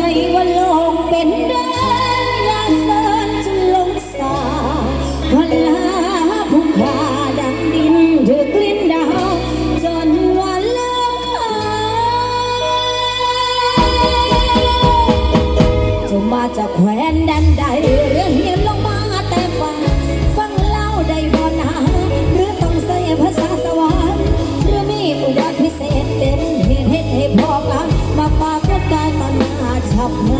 ลงเป็นเดินยาเสินจนลงสาวันลาผู้ขาดังดินถือกลิ้นดาวจนวันเลิกขาจะมาจากแคว้นแดนใด ม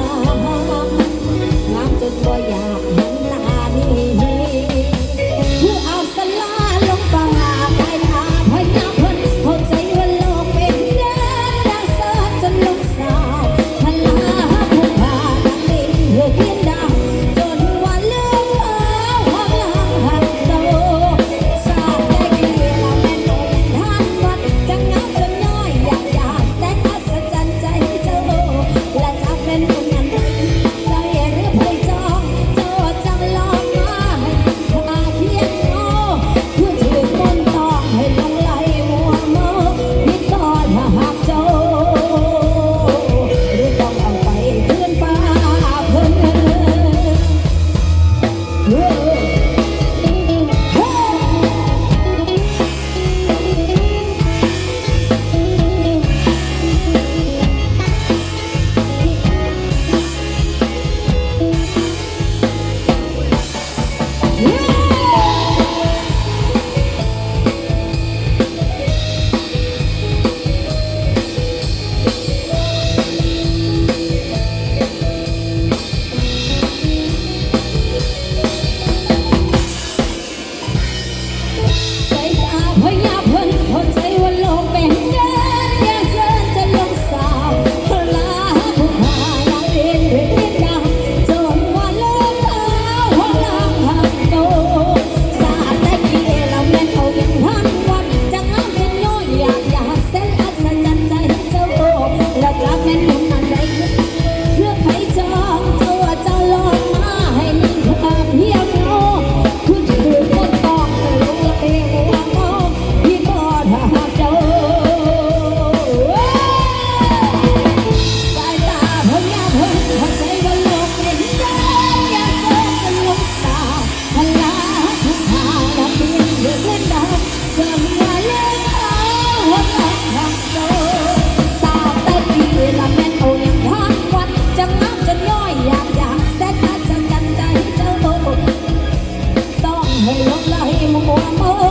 มโหมือ